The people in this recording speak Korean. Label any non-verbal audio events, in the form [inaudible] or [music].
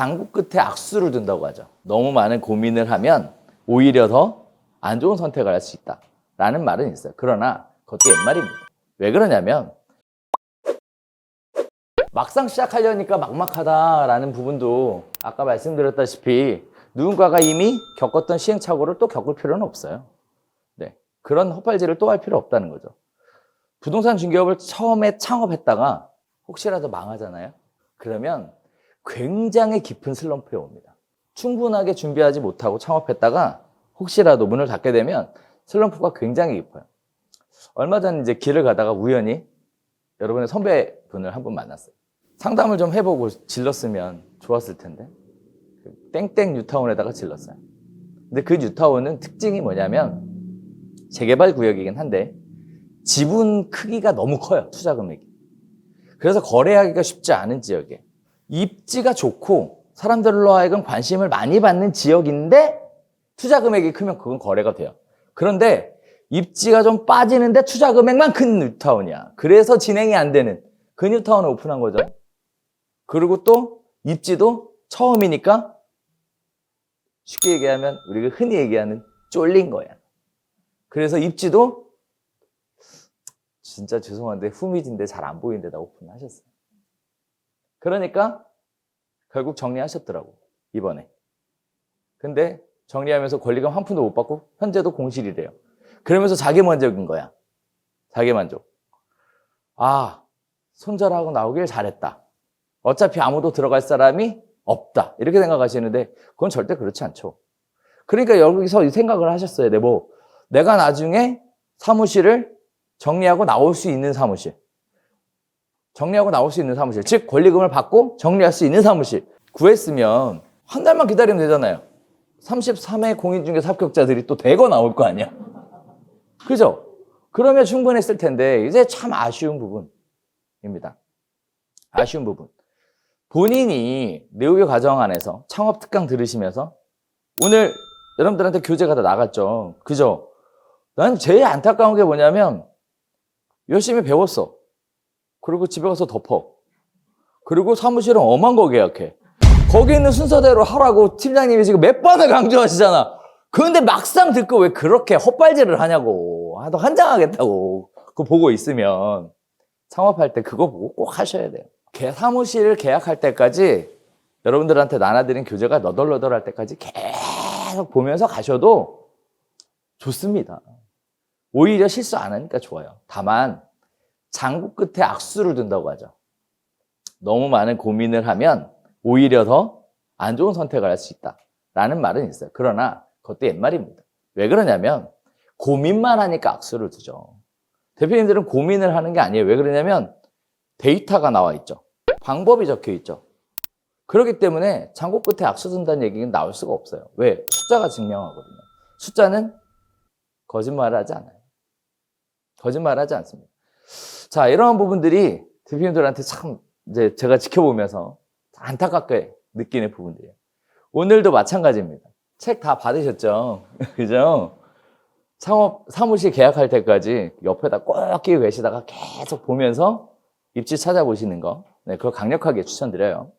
장구 끝에 악수를 둔다고 하죠. 너무 많은 고민을 하면 오히려 더 안 좋은 선택을 할 수 있다. 라는 말은 있어요. 그러나 그것도 옛말입니다. 왜 그러냐면 막상 시작하려니까 막막하다라는 부분도 아까 말씀드렸다시피 누군가가 이미 겪었던 시행착오를 또 겪을 필요는 없어요. 네. 그런 헛발질을 또 할 필요 없다는 거죠. 부동산 중개업을 처음에 창업했다가 혹시라도 망하잖아요. 그러면 굉장히 깊은 슬럼프에 옵니다. 충분하게 준비하지 못하고 창업했다가 혹시라도 문을 닫게 되면 슬럼프가 굉장히 깊어요. 얼마 전 이제 길을 가다가 우연히 여러분의 선배분을 한 분 만났어요. 상담을 좀 해보고 질렀으면 좋았을 텐데. 그 땡땡 뉴타운에다가 질렀어요. 근데 그 뉴타운은 특징이 뭐냐면 재개발 구역이긴 한데 지분 크기가 너무 커요. 투자 금액이. 그래서 거래하기가 쉽지 않은 지역에 입지가 좋고 사람들로 하여금 관심을 많이 받는 지역인데 투자 금액이 크면 그건 거래가 돼요. 그런데 입지가 좀 빠지는데 투자 금액만 큰 뉴타운이야. 그래서 진행이 안 되는 그 뉴타운을 오픈한 거죠. 그리고 또 입지도 처음이니까 쉽게 얘기하면 우리가 흔히 얘기하는 쫄린 거야. 그래서 입지도 진짜 죄송한데 후미진데 잘 안 보이는 데다 오픈하셨어요. 그러니까 결국 정리하셨더라고 이번에. 근데 정리하면서 권리금 한 푼도 못 받고 현재도 공실이래요. 그러면서 자기 만족인 거야. 자기 만족. 아 손절하고 나오길 잘했다. 어차피 아무도 들어갈 사람이 없다. 이렇게 생각하시는데 그건 절대 그렇지 않죠. 그러니까 여기서 이 생각을 하셨어요. 네, 뭐 내가 나중에 사무실을 정리하고 나올 수 있는 사무실. 정리하고 나올 수 있는 사무실. 즉, 권리금을 받고 정리할 수 있는 사무실. 구했으면 한 달만 기다리면 되잖아요. 33회 공인중개사 합격자들이 또 대거 나올 거 아니야. [laughs] 그죠? 그러면 충분했을 텐데, 이제 참 아쉬운 부분입니다. 아쉬운 부분. 본인이 내우의 과정 안에서 창업 특강 들으시면서 오늘 여러분들한테 교재가 다 나갔죠. 그죠? 난 제일 안타까운 게 뭐냐면 열심히 배웠어. 그리고 집에 가서 덮어. 그리고 사무실은 엄한 거 계약해. 거기 있는 순서대로 하라고 팀장님이 지금 몇 번을 [laughs] 강조하시잖아. 그런데 막상 듣고 왜 그렇게 헛발질을 하냐고. 아, 너 환장하겠다고. 그거 보고 있으면 창업할 때 그거 보고 꼭 하셔야 돼요. 개- 사무실 계약할 때까지 여러분들한테 나눠드린 교재가 너덜너덜할 때까지 계속 보면서 가셔도 좋습니다. 오히려 실수 안 하니까 좋아요. 다만 장구 끝에 악수를 둔다고 하죠. 너무 많은 고민을 하면 오히려 더 안 좋은 선택을 할 수 있다. 라는 말은 있어요. 그러나 그것도 옛말입니다. 왜 그러냐면 고민만 하니까 악수를 두죠. 대표님들은 고민을 하는 게 아니에요. 왜 그러냐면 데이터가 나와 있죠. 방법이 적혀 있죠. 그렇기 때문에 장고 끝에 악수 둔다는 얘기는 나올 수가 없어요. 왜? 숫자가 증명하거든요. 숫자는 거짓말을 하지 않아요. 거짓말을 하지 않습니다. 자, 이러한 부분들이 대표님들한테 참 이제 제가 지켜보면서 안타깝게 느끼는 부분들이에요. 오늘도 마찬가지입니다. 책 다 받으셨죠? [laughs] 그죠? 창업, 사무실 계약할 때까지 옆에다 꼭 끼고 계시다가 계속 보면서 입지 찾아보시는 거. 네, 그걸 강력하게 추천드려요.